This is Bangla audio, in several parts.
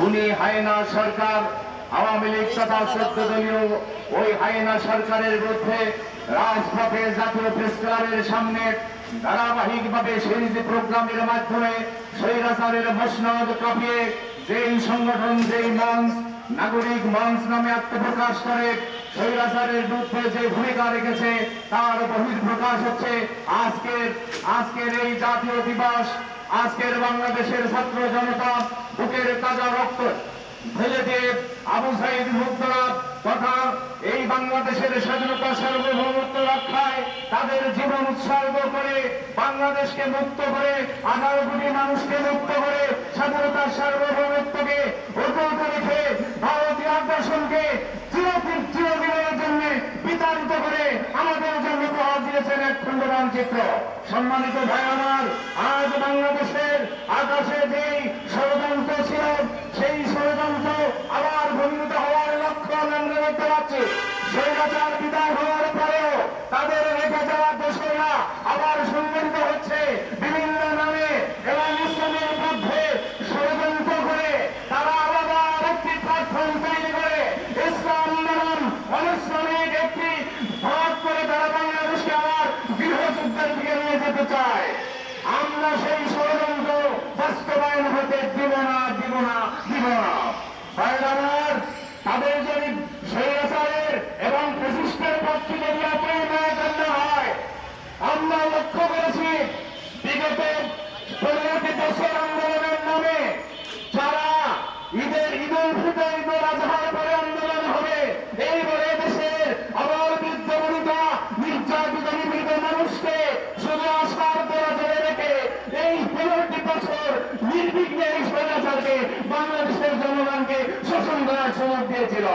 খুনি হায়না সরকার, আওয়ামী লীগ তথা চোদ্দ দলীয় ওই হায়না সরকারের বিরুদ্ধে রাজপথে জাতীয় প্রেস ক্লাবের সামনে ধারাবাহিকভাবে সিরিজ প্রোগ্রামের মাধ্যমে স্বৈরাচারের মসনদ কাঁপিয়ে যেই সংগঠন, যেই মঞ্চ, নাগরিক মঞ্চ নামে আত্মপ্রকাশ করে, স্বৈরাচারের বিরুদ্ধে যে ভূমিকা রেখেছে তার বহির প্রকাশ হচ্ছে আজকের আজকের এই জাতীয় দিবস। আজকের বাংলাদেশের ছাত্র জনতা বুকের তাজা রক্ত ফেলে দিয়ে আবু সাইদ মুক্তরা তথা এই বাংলাদেশের স্বাধীনতা সার্বভৌমত্ব রক্ষায় তাদের জীবন উৎসর্গ করে, বাংলাদেশকে মুক্ত করে, আঠারো কোটি মানুষকে মুক্ত করে, স্বাধীনতার সার্বভৌমত্বকে অটুট রেখে ভারতীয় আগ্রাসনকে চিরদিন চিরদিনের জন্য বিতাড়িত করে আমাদের জন্য দিয়েছেন এক খণ্ডবান মানচিত্র সম্মানিত ভাই আমার আজ বাংলাদেশের আকাশে যেই ষড়যন্ত্র ছিল, সেই ষড়যন্ত্র আবার ভূমিত হওয়ার লক্ষ্য আমরা দেখতে পাচ্ছি। স্বৈরাচার বিদায় হওয়ার পরেও তাদের রেখে যাওয়া দোষরা আবার সংগঠিত হচ্ছে বিভিন্ন নামে এবং ইসলামের মধ্যে ষড়যন্ত্র করে তারা আলাদা একটি প্ল্যাটফর্ম তৈরি করে ইসলাম নাম অনিসলামিক একটি ভাগ করে তারা বাংলাদেশকে আবার গৃহযুদ্ধের দিকে নিয়ে যেতে চায় আমরা সেই ষড়যন্ত্র বাস্তবায়ন হতে দিব না দিব না দিব না ভাইরা আমার, তাদের যদি স্বৈরাচারের এবং প্রশিষ্টের পক্ষে যদি অপরিণয় করতে হয় আমরা লক্ষ্য করেছি বিগত পনেরোটি বছর আন্দোলনের নামে যারা ঈদের ঈদ উল ফিতর ঈদ উল আজহার পরে আন্দোলন হবে এই বলে দেশের আবার বিদ্যমনিতা নির্যাতিত নিপীড়িত মানুষকে শুধু আশার দোয়া চলে রেখে এই পনেরোটি বছর নির্বিঘ্নে এই স্বৈরাচারকে বাংলাদেশের জনগণকে শোষণ করার সুযোগ দিয়েছিল।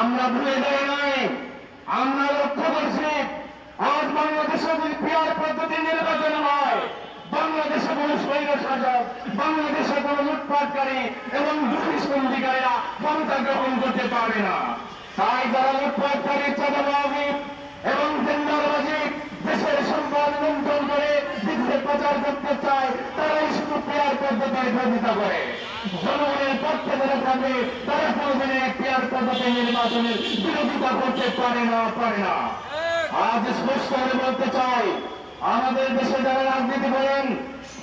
আমরা ভুলে যাই নাই। আমরা লক্ষ্য করছি, আজ বাংলাদেশে যদি পিয়ার পদ্ধতি নির্বাচন হয়। বাংলাদেশে কোন স্বৈর শাসক, বাংলাদেশে কোন লুটপাটকারী এবং দুষ্কৃতিকারীরা ক্ষমতা গ্রহণ করতে পারবে না। তাই যারা লুটপাটকারী, চাঁদাবাজি এবং টেন্ডারবাজি দেশের সম্পদ লুণ্ঠন করে প্রচার করতে চায়, তারাই শুধু পেয়ার পদ্ধতির বিরোধিতা করে। জনগণের পক্ষে যারা থাকবে, তারা কোনোদিনে পেয়ার পদ্ধতি নির্বাচনের বিরোধিতা করতে পারে না পারে না। আজ স্পষ্ট করে বলতে চাই, আমাদের দেশে যারা রাজনীতি করেন,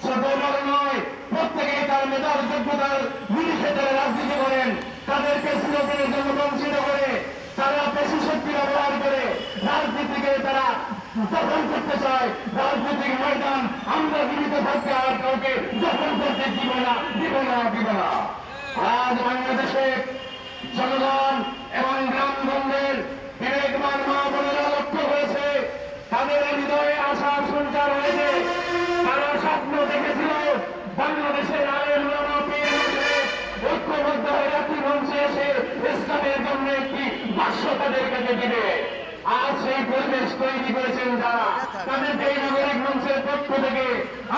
ছোট নয় প্রত্যেকেই তার মেধার যোগ্যতার নিরিখে যারা রাজনীতি করেন, তাদেরকে চিরদিনের জন্য বঞ্চিত করে, তারা পেশি শক্তি ব্যবহার করে, রাজনীতিকে তারা দখল করতে চায় রাজনৈতিক ময়দান, আমরা জীবিত থাকতে আর কাউকে দখল করতে দিব না দিব না দিব না। আজ বাংলাদেশে জনগণ এবং গ্রামগঞ্জের বিবেকমান মা বোনেরা লক্ষ্য করেছে, তাদের হৃদয়ে আশার সঞ্চার হয়েছে। তারা স্বপ্ন দেখেছিল, বাংলাদেশের আয়ের নামা পেয়ে ঐক্যবদ্ধ হয়ে একটি মঞ্চে এসে ইসলামের জন্য একটি বাক্য তাদের কাছে দিবে। সেই পরিবেশ তৈরি করেছেন যারা। তাদেরকে এই নাগরিক মঞ্চের পক্ষ থেকে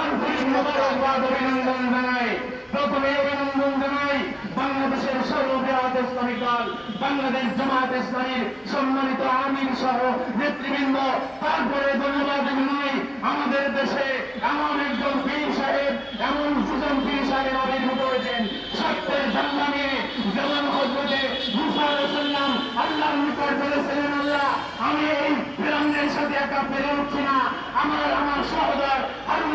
আন্তরিক মোবারকবাদ, অভিনন্দন জানাই। প্রথমে অভিনন্দন জানাই বাংলাদেশের সর্ববৃহৎ ইসলামী দল, বাংলাদেশ জামাত ইসলামীর সম্মানিত আমির সহ নেতৃবৃন্দ। তারপরে ধন্যবাদ জানাই আমাদের দেশে এমন একজন পীর সাহেব, এমন দুজন পীর সাহেব আবির্ভূত হয়েছেন। সত্যের জান্না নিয়ে যেমন হজরতে মুসা সাল্লাম আল্লাহর নিকট বলেছিলেন আল্লাহ আমি এই ফেরাউনের সাথে একা পেরে উঠছি না। আমার আমার সহদর হারুন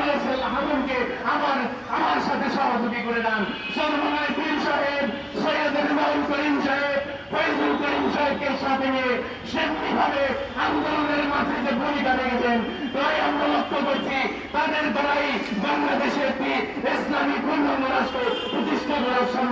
হারুনকে আমার আমার সাথে সহযোগী করে দেন। সর্বনয় পীর সাহেব, সৈয়দ রিজাউল করিম সাহেব ফৈজুল করিম সাহেবকে সাথে নিয়ে সেমনি ভাবে আন্দোলনের মাঠে যে ভূমিকা রেখেছেন, তাই আমরা লক্ষ্য করছি, তাদের দ্বারাই বাংলাদেশে একটি ইসলামী পূর্ণাঙ্গ রাষ্ট্র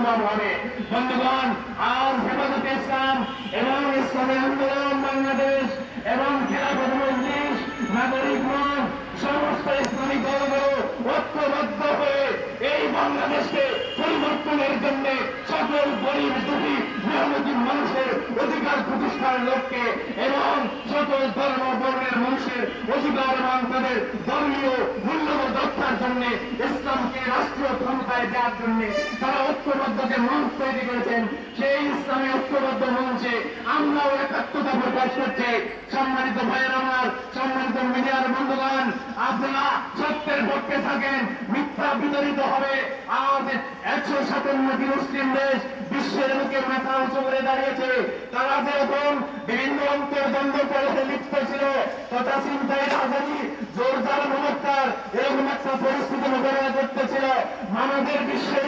সম্ভব হবে। বন্ধুগণ, আজ হেফাজত ইসলাম এবং ইসলামী আন্দোলন, বাংলাদেশ এবং খেলাফত মজলিস, নাগরিক মঞ্চ সমস্ত ইসলামী দলগুলো ঐক্যবদ্ধ হয়ে এই বাংলাদেশকে পরিবর্তনের জন্য সকল গরিব, দুঃখী মেহনতি মানুষের অধিকার প্রতিষ্ঠার লক্ষ্যে এবং সকল ধর্ম বর্ণের মানুষের অধিকার এবং তাদের ধর্মীয় মূল্যবোধ রক্ষার জন্য ইসলামকে রাষ্ট্রীয় ক্ষমতায় দেওয়ার জন্য তারা ঐক্যবদ্ধকে মঞ্চ তৈরি করেছেন। সেই ইসলামী ঐক্যবদ্ধ মঞ্চে আমরাও একাত্মতা প্রকাশ করছি সম্মানিত ভাইয়ের আমার, সম্মানিত মিডিয়ার বন্ধুগণ, আপনারা সত্যের পক্ষে থাকেন বিতরিত হবে। আজ একশো সাতান্নটি মুসলিম দেশ বিশ্বের লোকের মাথা উঁচু করে দাঁড়িয়েছে। তারা যেরকম বিভিন্ন অন্তর্দ্বন্দ্ব করে লিপ্ত ছিল, তথা চিন্তায় রাজধানী জোরদার, মমত্তার এরকম একটা পরিস্থিতি মোকাবেলা করতেছিল আমাদের বিশ্বের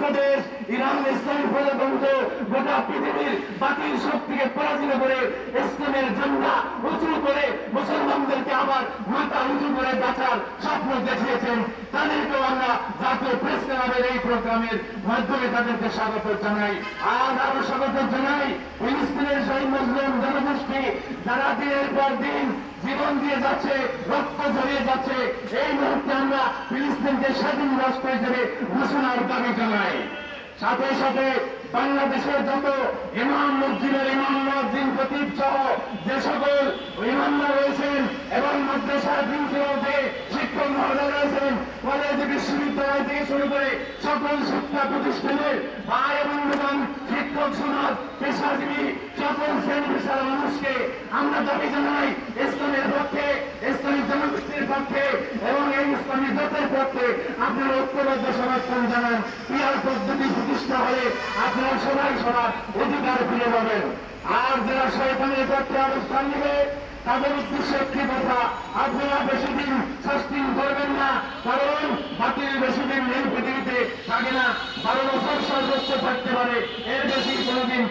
মুখে একটি মাত্র দেশ ইরান ইসলামী প্রজাতন্ত্র গোটা পৃথিবীর বাতিল শক্তিকে পরাজিত করে ইসলামের ঝান্ডা উঁচু করে মুসলমানদেরকে আবার মাথা উঁচু করে বাঁচার স্বপ্ন দেখিয়েছেন। তাদেরকেও আমরা জাতীয় প্রেস ক্লাবের এই প্রোগ্রামের মাধ্যমে তাদেরকে স্বাগত জানাই। আর আরও স্বাগত জানাই ফিলিস্তিনের সেই মুসলিম জনগোষ্ঠী। যারা দিনের পর দিন জীবন দিয়ে যাচ্ছে, রক্ত ঝরিয়ে যাচ্ছে, এই মুহূর্তে আমরা ফিলিস্তিনকে স্বাধীন রাষ্ট্র হিসেবে ঘোষণার দাবি জানাই। সাথে সাথে বাংলাদেশের যত ইমাম মসজিদের ইমাম মসজিদ প্রতীপ সহ যে সকল ইমামরা রয়েছেন, এবং মাদ্রাসার প্রিন্সিপাল যে শিক্ষক মহোদয় রয়েছেন কলেজ বিশ্ববিদ্যালয় থেকে শুরু করে সকল শিক্ষা প্রতিষ্ঠানের ভাই এবং বন্ধুগণ শিক্ষক সমাজ, পেশাজীবী, সকল শ্রেণি পেশার মানুষকে আমরা দাবি জানাই, ইসলামের পক্ষে, ইসলামী জনগোষ্ঠীর পক্ষে এবং এই ইসলামী জাতের পক্ষে আপনারা ঐক্যবদ্ধ সমর্থন জানান। পিয়ার পদ্ধতি প্রতিষ্ঠা হলে আপনারা সবাই সবার অধিকার ফিরে পাবেন। আর যারা শয়তানের পক্ষে অবস্থান নেবে তাদের উদ্দেশ্যে একটি কথা আপনারা বেশি দিন সাস্টিং করবেন না, কারণ বাতিল বেশি দিন এই পৃথিবীতে থাকে না, বারো বছর সর্বোচ্চ থাকতে পারে। এর বেশি কোনোদিন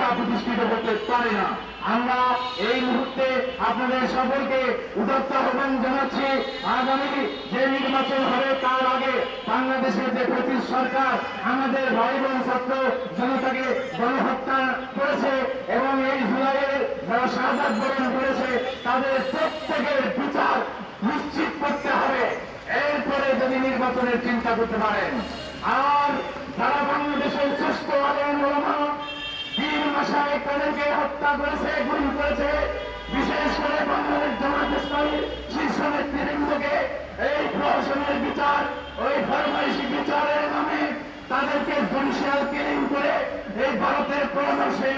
মিথ্যা প্রতিষ্ঠিত করতে পারে না। আমরা এই মুহূর্তে আপনাদের সকলকে উদাত্ত আহ্বান জানাচ্ছি, আগামী যে নির্বাচন হবে তার আগে বাংলাদেশের যে ব্রিটিশ সরকার, আমাদের ভাই বোন ছাত্র জনতাকে গণহত্যা করেছে এবং এই জুলাইয়ের যারা শাহাদ বরণ করেছে, তাদের প্রত্যেকের বিচার নিশ্চিত করতে হবে। এরপরে যদি নির্বাচনের চিন্তা করতে পারেন, আর তারা বাংলাদেশের শ্রেষ্ঠ বীর মাসায় তাদেরকে হত্যা করেছে গুম করেছে। বিশেষ করে বাংলাদেশ জামাত ইসলামী শীর্ষ নেতৃবৃন্দকে এই প্রহসনের বিচার, ওই ফরমাইশি বিচারের নামে তাদেরকে জুডিশিয়াল কিলিং করে এই ভারতের পরামর্শে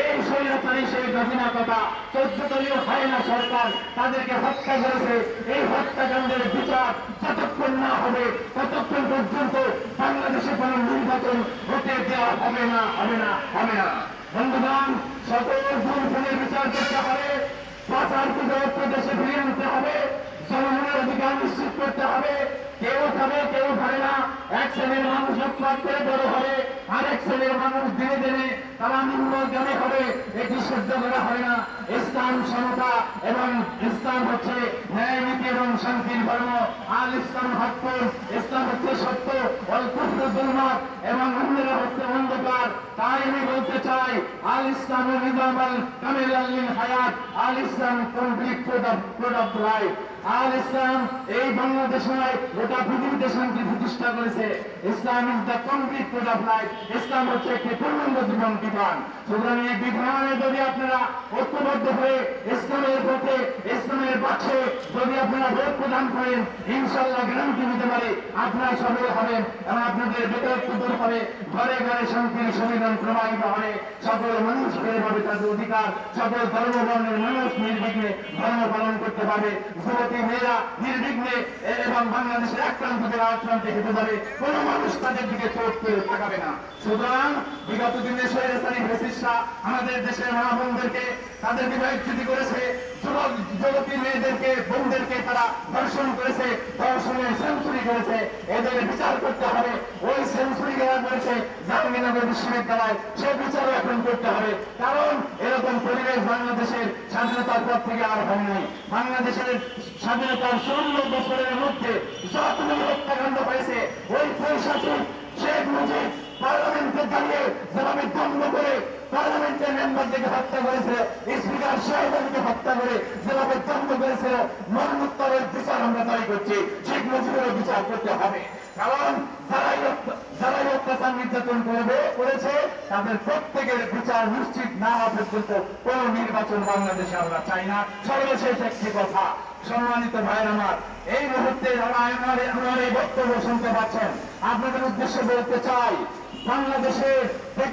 এই স্বৈরাচারী সেই গজিনা কথা চোদ্দ দলীয় হায়না সরকার তাদেরকে হত্যা করেছে। এই হত্যাকাণ্ডের বিচার যতক্ষণ না হবে, ততক্ষণ পর্যন্ত বাংলাদেশে কোন নির্বাচন হতে দেওয়া হবে না হবে না হবে না। বন্ধুগণ, সকল দুর্গুণের বিচার করতে হবে পাচারকে জগৎকে দেশে ফিরিয়ে আনতে হবে, জনগণের অধিকার নিশ্চিত করতে হবে। কেউ খাবে কেউ খাবে না। এক শ্রেণির মানুষ করে বড় হবে আর এক শ্রেণির মানুষ দিনে দিনে তারা নিম্ন জ্ঞানে হবে। সহ্য করা হয় না। ইসলাম সমতা এবং ইসলাম হচ্ছে ন্যায়, নীতি এবং শান্তির ধর্ম। আল ইসলাম হকপুর ইসলাম হচ্ছে সত্য। অল কুফর এবং অন্যরা হচ্ছে অন্ধকার। তাই আমি বলতে চাই, আল ইসলাম নিজাম আল কামিল আল্লিন হায়াত। আল ইসলাম কমপ্লিট প্রোডাক্ট লাইফ আল ইসলাম এই বাংলাদেশ নয়, গোটা পৃথিবীতে শান্তি প্রতিষ্ঠা করেছে। Islam is the complete product life ইসলাম হচ্ছে একটি পূর্ণাঙ্গ জীবন বিধান। সুতরাং এই বিধানে যদি আপনারা ঐক্যবদ্ধ হয়ে ইসলামের পথে, ইসলামের পক্ষে যদি আপনারা ভোট প্রদান করেন ইনশাল্লাহ গ্যারান্টি দিতে পারে, আপনারা সফল হবেন এবং আপনাদের বেকারত্ব দূর হবে, ঘরে ঘরে শান্তির সংবিধান প্রবাহিত হবে। সকল মানুষ ফিরে পাবে তাদের অধিকার, সকল ধর্ম বর্ণের মানুষ নির্বিঘ্নে ধর্ম পালন করতে পারবে। যুবতী মেয়েরা নির্বিঘ্নে এবং বাংলাদেশের এক প্রান্ত থেকে আরেক প্রান্তে যেতে পারে। কোন মানুষ তাদের দিকে চোখ তাকাবে না। সুতরাং বিগত দিনে স্বৈরাচারী ব্রিটিশরা আমাদের দেশের মা বোনদেরকে তাদের বিবাহিত করেছে। যুবক, যুবতী মেয়েদেরকে, বোনদেরকে তারা ধর্ষণ করেছে ধর্ষণের সেঞ্চুরি করেছে। এদের বিচার করতে হবে। ওই সেঞ্চুরি যারা করেছে, জাহাঙ্গীরনগর বিশ্ববিদ্যালয় সে বিচারও এখন করতে হবে। কারণ এরকম পরিবেশ বাংলাদেশের স্বাধীনতার পর থেকে আর হয়নি বাংলাদেশের স্বাধীনতার ষোলো বছরের মধ্যে যতগুলো হত্যাকাণ্ড হয়েছে, ওই পৈশাচিক শেখ মুজিব পার্লামেন্টে দাঁড়িয়ে যেভাবে দম্ভ করে পার্লামেন্টের মেম্বারদেরকে হত্যা করেছিল স্পিকার সাহেবকে হত্যা করে যেভাবে দম্ভ করেছিল, মরণোত্তরের বিচার আমরা দাবি করছি। শেখ মুজিবেরও বিচার করতে হবে। কারণ যারাই অত্যাচার নির্যাতন করবে, করেছে, তাদের প্রত্যেকের বিচার নিশ্চিত না হওয়া পর্যন্ত কোন নির্বাচন বাংলাদেশে আমরা চাই না। সর্বশেষ একটি কথা, সম্মানিত ভাইয়ের আমার, এই মুহূর্তে আমার এই বক্তব্য শুনতে পাচ্ছেন, আপনাদের উদ্দেশ্যে বলতে চাই বাংলাদেশে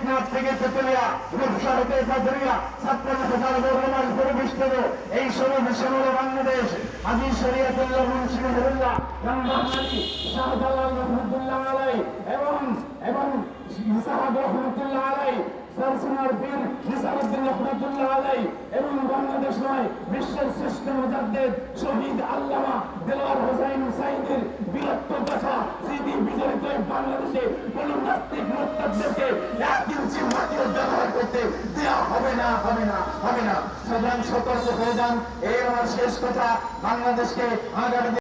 টেকনাফ থেকে তেতুলিয়া রূপসা হতে কাদরিয়া ছাপ্পান্ন হাজার বর্গমাইল পরিবেষ্টিত এই সময় হল বাংলাদেশ আজি শরিয়াতুল্লাহ মুন্সি মেহরুল্লাহ শাহজালাল রহমতুল্লাহ আলাই এবং এবং ইসাহাব রহমতুল্লাহ আলাই, সরসিনার বীর নিসারুদ্দিন রহমতুল্লাহ আলাই এবং বাংলাদেশ নয় বিশ্বের শ্রেষ্ঠ মুজাদ্দেদ শহীদ আল্লামা দেলোয়ার হোসাইন হুসাইনের বীরত্ব কথা স্মৃতি বিজড়িত বাংলাদেশে কোন নাস্তিক মোত্তাদেরকে এক ইঞ্চি মাটিও ব্যবহার করতে দেওয়া হবে না হবে না হবে না। সুতরাং সতর্ক হয়ে যান। এই আমার শেষ কথা। বাংলাদেশকে আগামী